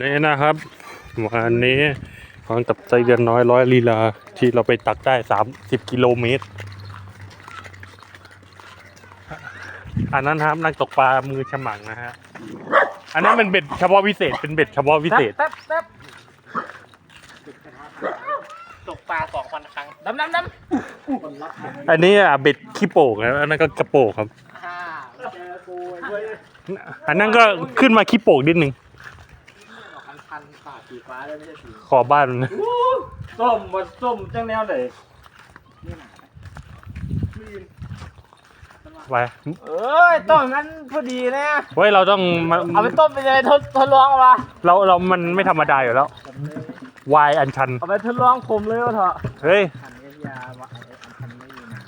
นี่นะครับ วันนี้ของกับใจเดือนน้อยร้อยลีลา ที่เราไปตักได้สามสิบกิโลเมตร อันนั้นครับนักตกปลามือฉมังนะฮะ อันนั้นเป็นเบ็ดเฉพาะพิเศษเป็นเบ็ดเฉพาะพิเศษ แป๊บแป๊บตกปลาสองพันครั้งดำดำดำอันนี้อะเบ็ดขี้โป่งนะอันนั้นก็กระโปงครับฮ่าเจอกูเว้ย อันนั้นก็ขึ้นมาขี้โป่งนิดนึงพันพันป่า สีฟ้าเลยไม่ใช่สีขอบ้านส้มมาส้มจังแนวเลยไปเอ้ยต้มนั้นพอดีนะเฮ้ยเราต้องมาเอาไปต้มไปเลยทดทดลองวะเราเรามันไม่ธรรมดาอยู่แล้ววายอันชันเอาไปทดลองคมเลยวะเถอะเฮ้ยพันยาวะพันไม่อยู่นะ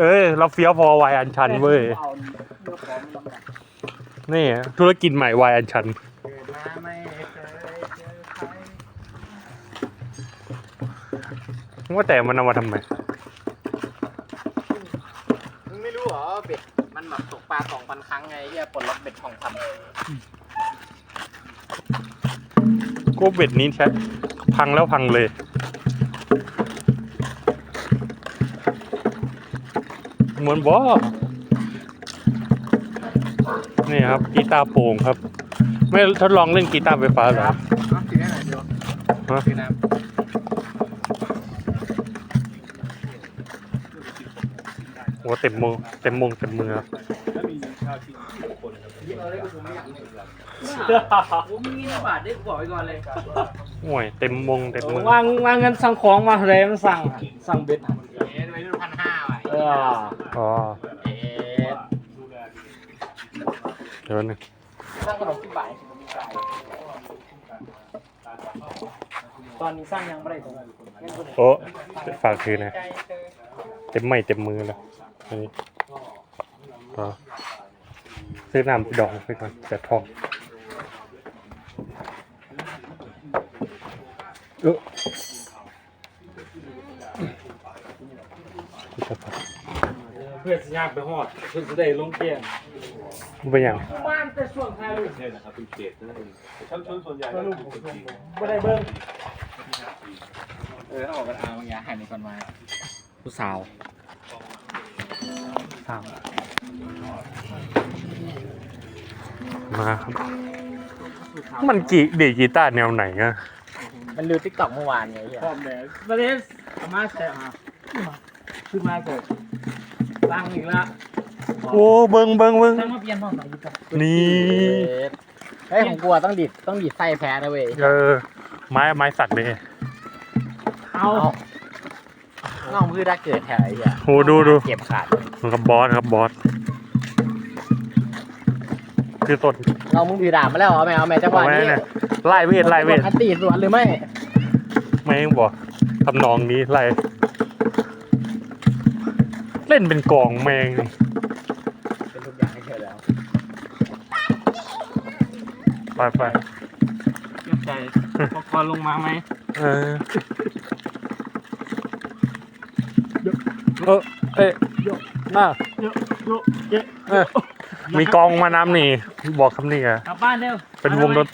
เอ้ยเราเฟี้ยวพอวายอันชันเว้ยเอาเนื้อของลำดับนี่ธุรกิจใหม่วายอันชัน ว่าแต่มันเอามาทำไมมึงไม่รู้เหรอเบ็ดมันแบบตกปลาสองพันครั้งไงเฮียปลดล็อกเบ็ดของพันก็เบ็ดนี้ใช้พังแล้วพังเลย เหมือนบอนี่ครับกีตาร์โปร่งครับ ไม่ทดลองเล่นกีตาร์ไฟฟ้าเหรอครับถือได้ไหนเดียวฮะถือน้โอ้เต็มมือเต็มมงเต็มมือครับำผมมีเงินบาทได้บอกไว้ก่อนเลยโอ้ยเต็มมงเต็มมือวางวางเงินสั่งของมาเลยมันสั่งสั่งเบ็ดเอ๊ะไปรุ่นพันห้าว่ะเอออ๋อเดี๋ยวนึงสร้างขนมที่บ่ายตอนนี้สร้างยังไม่ได้ตรงโอ้ฝากคืนนะเต็มไม่เต็มมือแล้ว อันนี้อ๋อซื้อน้ำดองไปก่อนแต่ทองเออเพื่อนสัญญาไปหอดเพื่อนจะได้ลงเกียงมันเป็นอย่างบ้านแต่ช่วงท้ายลูกเนี่ยนะครับเป็นเขตนั่นเองชั้นชนส่วนใหญ่ก็คือคนจีนไม่ได้เบิ้งเออต้องบอกกันเอาอย่างหันนี่ก่อนมาผู้สาว สามมาครับ มันกีเด็กกีตาร์แนวไหนอะมันดูติ๊กต็อกเมื่อวานไงเหี้ยพร้อมแล้วประเด็นอามาแต่อะขึ้นมาเกิดตั้งอีกแล้วโอ้เบิ้งเบิ้งเบิ้งตั้งมาเปลี่ยนห้องไหนดีกว่านี่เฮ้ยของกูอะต้องดิดต้องดิดไส้แพ้นะเว้ยเออไม้ไม้สักเลยเอาเงามือได้เกิดแถวไอ้เหี้ยโหดูดูเก็บขาดมัน กับบอสครับบอสคือต้นเงามึงถือดาบมาแล้วเอาไหมเอาไหมจังหวะเอาไว้นี้เนี่ยไล่เวทไล่เวทอันตีสวนหรือไม่ไม่งบอกทำนองนี้ไล่เล่นเป็นกองแมงนี่เป็นทุกอย่างให้เธอแล้วไปไปเก็บใจพอลงมาไหมเออเออเอ๊ะ น่าโยโยเจ๊เออมีกองมานำนี่ บอกคำนี้อะกลับบ้านเร็วเป็นวงดน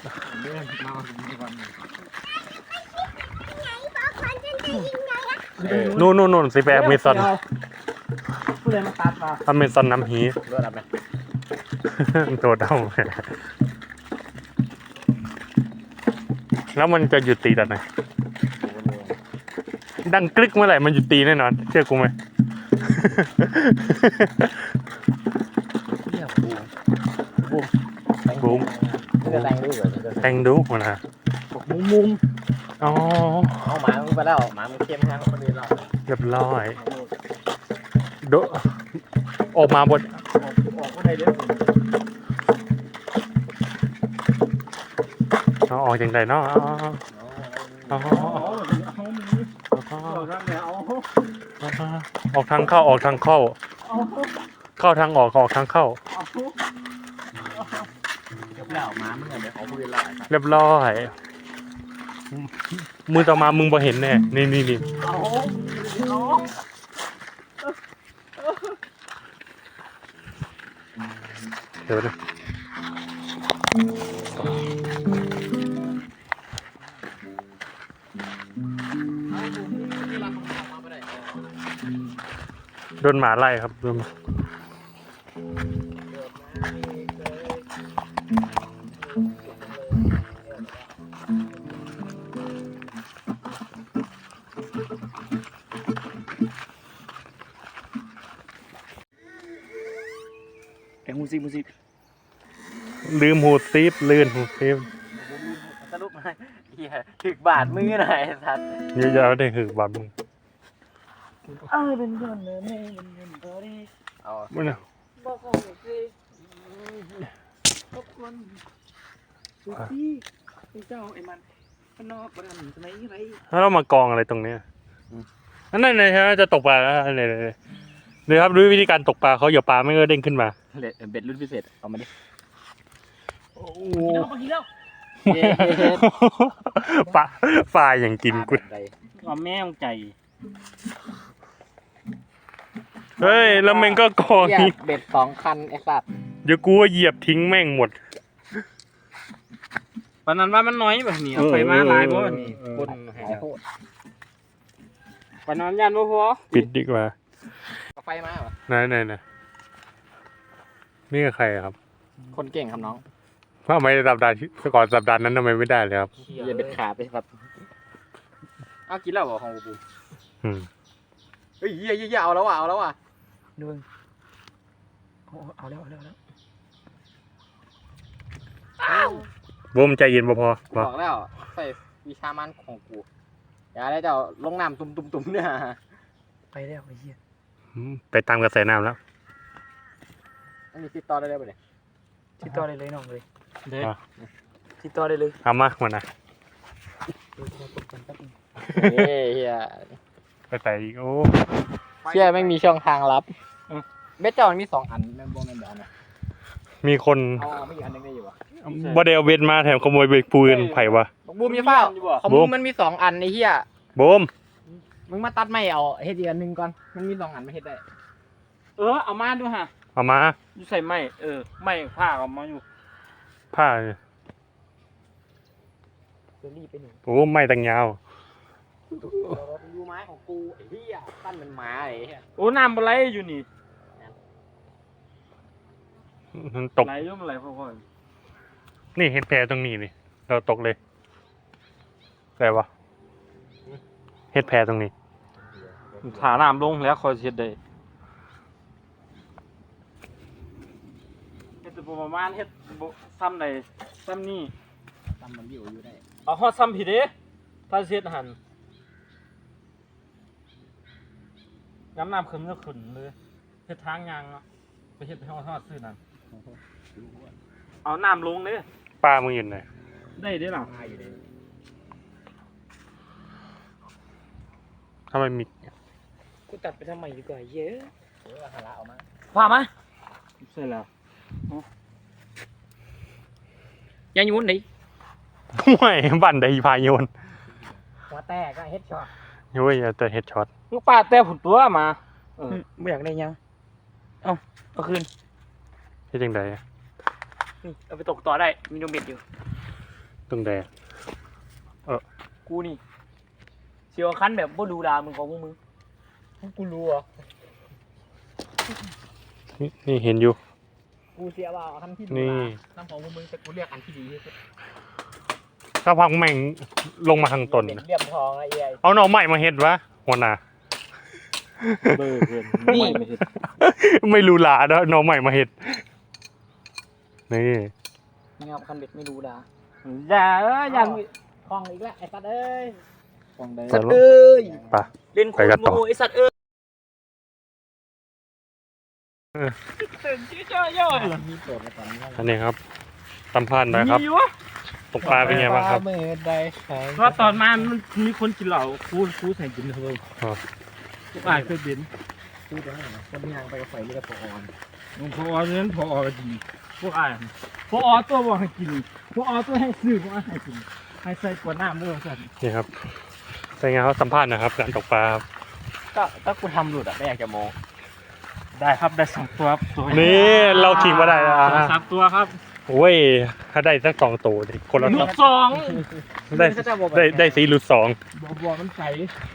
เออนู่นนู่นนู่นสิแปอเมซอนผู้เล่นมาตัดมาอเมซอนน้ำฮีรถอะไรตัวเท่าแล้วมันจะหยุดตีตอนไหนดังกรึกเมื่อไหร่มันหยุดตีแน่นอน เชื่อกูไหม เนี่ยบูมบูมบูมนี่จะแรงดูเหรอแต่งดูนะมุมมุมอ๋อเอาหมามึงไปแล้วหมามึงเข้มแข็งคนอื่นเราเรียบร้อยโดออกมาบนออกคนใดเดี๋ยวเอาออกอย่างไรเนาะอ๋ออ๋ออ๋อออ ออกทางเข้าออกทางเข้า เข้าทางออกออกทางเข้า เดี๋ยวแล้วหมามึงเดี๋ยวเขาพูดเล่าเรียบร้อยมือต่อมามึงบ่เห็นแน่นี่นี่นี่เอาเอาเดี๋ยวนะ โดนหมาไล่ครับโดนหมาไอ้มูซิกมูซิกลืมหูซีฟลื่นหูซีฟสรุปมาเฮียถึกบาดมือหน่อยไอ้สัตว์เยอะๆได้คือบาดมึงเอ อเป็นคนเนอเน่เป็นคนเบอรี่เอามันน่ะบอกเขาสิทุกคนสุกี้เจ้าไอ้มันพนอกประดันไหนไรแล้วเรามากองอะไรตรงเนี้ยนั่นนั่นเลยใช่ไหมจะตกปลาแล้วเนี่ยเนี่ยเนี่ยเนี่ยครับดูวิธีการตกปลาเขาเหยียบปลาไม่ก็เด้งขึ้นมาเลดเบ็ดรุ่นพิเศษ เอามาดิโอ้กินแล้วกินแล้วปลาปลาอย่างกินกูเอาแม่งใจ เฮ้ย แล้วมันก็กองเฮียนี้เบ็ดสองคันไอ้สัตว์เดี๋ยวกูว่าเหยียบทิ้งแม่งหมดปานนั้นว่ามันน้อยแบบนี้เอาไปมาหลายบ่นี่เออคนหายโคตรปานนั้นยันบ่พอปิดดีกว่าไฟมาเหรอไหนไหนไหนนี่คือใครครับคนเก่งครับน้องทำไมสัปดาห์ที่ก่อนสัปดาห์นั้นทำไมไม่ได้เลยครับ อย่าเบ็ดขาดไปครับเอากินแล้วเหรอของกูอืมเฮ้ยเฮียเฮียเอาแล้วว่ะเอาแล้วว่ะ ดูเอาแล้วเอาแล้วเอาแล้วโบมใจเย็นพอพอกูบอกแล้วใส่วิชามันของกูอย่าได้เจ้าลงน้ำตุ่มตุ่มตุ่มเนี่ยไปแล้วไอ้เหี้ยอืมไปตามกระแสน้ำแล้ว อันนี้ติดต่อได้เลยปะเนี่ยติดต่อได้เลยน้องเลยเด้อติดต่อได้เลยเอามามานะเดี๋ยวขอตบกันแป๊บนึงเฮ้ยเฮียไปใส่อีกโอ้ เชื่อไม่มีช่องทางลับเบ็ดเจ้ามันมีสองอันแม่งบ่แม่นแบบอันนะมีคนเอาเอาไม่อีกอันหนึงได้อยู่วะบอเดลเวทมาแถมขโมยเบรกปืนไผ่วะบอกบูมมีเปล่าของบูบูมมมันมีสองอันไอ้เหี้ยโบมมึงมาตัดไม่เอาเฮ็ดอีกอันหนึ่งก่อนมันมีสองอันไม่เฮ็ดได้เออเอามาดูฮะเอามาอยู่ใส่ไม้เออไม้ผ้าเอามาอยู่ผ้าเดี๋ยวรีบไปหนึ่งโอ้ไม่ตังยาวดูไม้ของกูไอ้เหี้ยตั้นเป็นหมาไอ้เหี้ยโอ้น้ำบ่ไหลอยู่นี่มันตก ไหลอยู่มันไหลพอนี่เห็นแพรตรงนี้นี่เราตกเลยอะไรวะเฮ็ดแพรตรงนี้ๆถาน้ำลงแล้วคอยเฮ็ดได้เฮ็ดแต่บ่ประมาณเฮ็ดบ่ซ้ำใดซ้ำนี่ตั้นมันอยู่อยู่ได้เอาฮอดซ้ำผิดเด้ถ้าเฮ็ดหัน ย้ำน้ำขึ้นก็ขึ้นเลยเฮ็ดทางยางเนาะไปเฮ็ดให้ฮอดฮอดซื้อนั่นเอาน้ำลงเด้ป้ามึงอยู่ไหนได้เด้ล่ะมาอยู่เลยถ้ามันมีกูตัดไปทำไมดีกว่าเยอะเออหาละเอามาพามาใช่แล้วยังอยู่ไหนห่วยบันไดพายโยนหัวแตกก็เฮ็ดช็อตโอ้ยอย่าแต่เฮ็ดช็อต ลูกป้าแต่ผุดตัวมาเออไม่อยากได้ยัง เอาเอาคืนเฮ็ดจังไดนี่เอาไปตกต่อได้ มีโนเบ็ดอยู่ ตรงใดกูนี่เสียวคันแบบบ่ดูดามึงของพวกมึงกูรู้เหรอนี่นี่เห็นอยู่ กูเสียว่าเอาคันที่ดูนี่น้ำของมึงแต่กูเรียกอันที่ดีที่สุดถ้าพักแม่งลงมาทางตนเบ็ดนะเรียบทองไอ้เหี้ยเอาหน่อใหม่มาเฮ็ดวะหัวหน้า เบอร์เกินนี่ไม่ไม่เห็นไม่รู้หลาเด้อหน่อใหม่มาเฮ็ดนี่นี่ครับคันเบ็ดไม่ดูดาอย่าเอ้ยอย่าคลองอีกแล้วไอ้สัตว์เอ้ยฟังได้แต่เอ้ยปะเล่นโคไปกันตรต่อโง่ไอสัตว์เอ้ยมีเปิดมาตอนนี้อันนี้ครับสัมภาษณ์หนะครับมีอยู่ตกปลาเป็นไงบ้างครับเมื่อใดใครเพราะตอนมามันมีคนกินเหล้าคูคูใส่กินเถอะอ๋อ ลูกอ่านเคยเห็นพูดได้ไหมคนที่ยางไปกับไฟเรือปออนมึงพอเนั้นพอก็ดีพวกอ่านพอตัวบอกให้กินพอตัวให้ซื้อพวกให้กินให้ใส่กวดน้ำด้วยสั่นนี่ครับเป็นไงครับสัมภาษณ์นะครับการตกปลาครับก็ถ้ากูทำหลุดอะไม่อยากจะโมได้ครับได้สองตัวครับตัวนี่เราขิงมาได้แล้วสองสามตัวครับ โอ้ย ถ้าได้สักสองตัวดิคนละลูกสองได้ได้ได้สีหลุดสองบัวบัวมันใส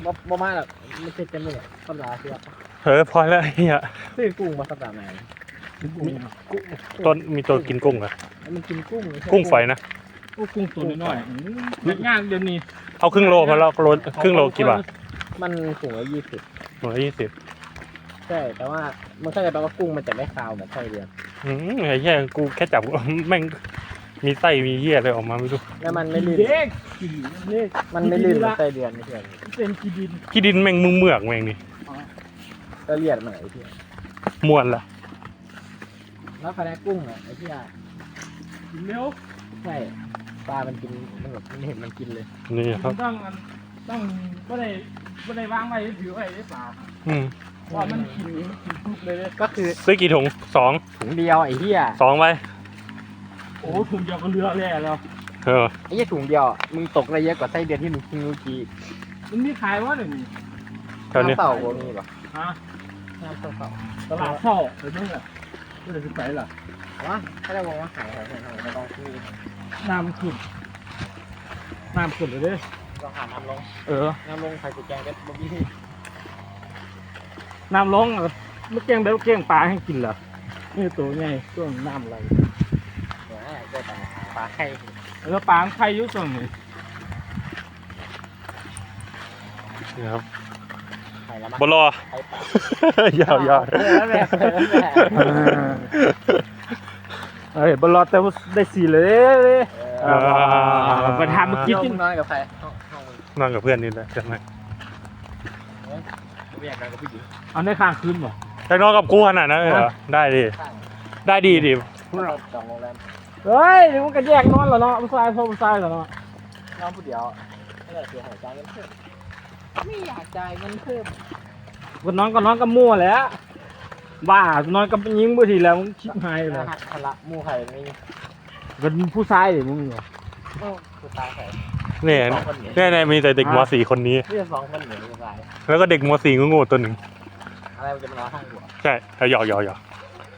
บ่บ่มาหรอกไม่ใช่เต็มเลยธรรมดาเสียฮเออพอแล้วไอ้เหี้ยซื้อกุ้งมาสักแบบไหนต้นมีตัวกินกุ้งเหรอะมันกินกุ้งไม่ใช่กุ้งฝอยนะ โอ้กุ้งตัวน้อยๆอืมเล็กย่างเดี๋ยวนี้เอาครึ่งโลพอแล้วโลครึ่งโลกี่บาทมันถุงละยี่สิบหนึ่งร้อยยี่สิบใช่แต่ว่ามันเข้าใจแปลว่ากุ้งมันจะไม่คาวเหมือนไส้เดือน อืมไอ้เหี้ยกูแค่จับแม่งมีไส้มีเหี้ยอะไรออกมาไม่รู้แล้วมันไม่ลื่น เด็กกี่เล็กมันไม่ลื่นเหมือนไส้เดือนไม่ใช่เป็นกี่ดินขี้ดินแม่งมึงเมือกแม่งนี่ก็เลียดมันไอ้ที่มวนละแล้วคณะกุ้งอะไอ้ที่กินเร็วใช่ปลามันกินมันแบบมันเห็นมันกินเลยนี่ครับ ต้องอันต้องไม่ได้ไม่ได้วางไว้ถือไว้ได้เปล่าอืมเพราะ ว่ามันกินมันกินทุกเลยเลยก็คือซื้อกี่ถุงสองถุงเดียวไอ้เหี้ยสองไปโอ้ถุงเดียวก็เรือแล้วแล้วเออไอ้เหี้ยถุงเดียวอะมึงตกได้เยอะกว่าไส้เดือนที่มึงกินเมื่อกี้มันมีขายวะเดี๋ยวนี้แถวนี้น้ำเต่าโบมีป่ะฮะน้ำเต่าเต่าตลาดเช่าเดี๋ยวนี้แหละก็เลยไปล่ะวะถ้าจะบอกว่าขายแถวไหนไม่ต้องซื้อน้ำขึ้นน้ำขึ้นเลยเด้ต้องหาน้ำลง เออ น้ำลงใส่กุญแจกันบ่มี น้ำลงเมื่อเกี้ยงเดี๋ยวเกี้ยงปลาให้กินเหรอนี่ตัวใหญ่ตัวน้ำอะไรเนี่ยก็แต่ปลาไข่แล้วปลาไข่อยุ่ส่วนนี้นี่ครับไข่ละมั้งบลอไข่ปลายาวยาวเออนั่นแหละเออนั่นแหละเอ้ยบอลลอดแต่ว่าได้สี่เลยเลยเออไปทำเมื่อกี้กินนอนกับใครห้องห้องมึงนอนกับเพื่อนนี่แหละใช่ไหม ไม่อยากนอนกับผู้หญิงเอาได้ข้างคืนบ่แต่นอนกับกูขนาดนั้นเลยเหรอ ได้ดิ ข้างได้ดีดิจองโรงแรมเฮ้ยเดี๋ยวมันก็แยกนอนแล้วเนาะผู้ชายพ่อผู้ชายแล้วเนาะนอนผู้เดียวไม่ได้เสียหายใจายเงินเพิ่มไม่อยากจ่ายเงินเพิ่มก็นอนก็นอนกับมั่วแหล้วบ้านอนกับยิงบ่ทีแล้วมึงชิบหายเลยรหัสพละหมู่ไข่ไม่มีเป็นผู้ชายเดี๋ยวมึงเหรอโอ้คือตายไข่ เนี่ยเนี่ยเนี่ยมีแต่เด็กมสี่คนนี้เรื่องสองคนเหมือนกันตายแล้วก็เด็กมสี่งูๆตัวหนึ่งอะไรมันจะมานอนห้องหัวใช่เอาหยอกหยอกหยอก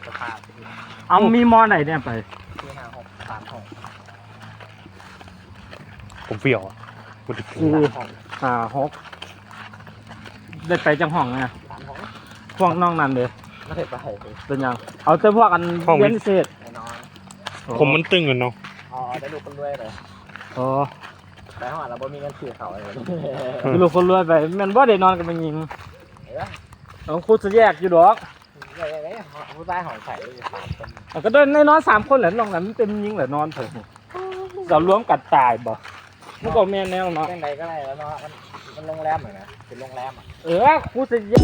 สภาพเอามีมอไหนเนี่ยไปที่ห้าหกสามห้องผมเฟี้ยวอะกูจะอือสามห้องอ่าหกได้ไปจังห้องไงสามห้องพวกน้องนั่นเลยไม่เคยไปเป็นยัง เอาแต่พวกอันเรียนพิเศษไอ้นอนผมมันตึงกันเนาะอ๋อได้ลูกคนรวยเลยอ๋อ แต่ห้องเราบ่มีเงินซื้อเขาเลยไม่รู้คนรวยไปแมันบ่ได้นอนกับมันยิงเห็นปะเอาคุดจะแยกอยู่ดอกเฮ้ยเฮ้ยผู้ชายของไข่สามคนเอาก็เดินในนอนสามคนแหละนอกนั้นมันเต็มยิงแหละนอนเถอะเรารวมกัดตายบ่มันก็แม่นแนวเนาะเรื่องใดก็ได้แล้วเนาะมันมันโรงแรมเหมือนนะเป็นโรงแรมอะเออคุดจะแยก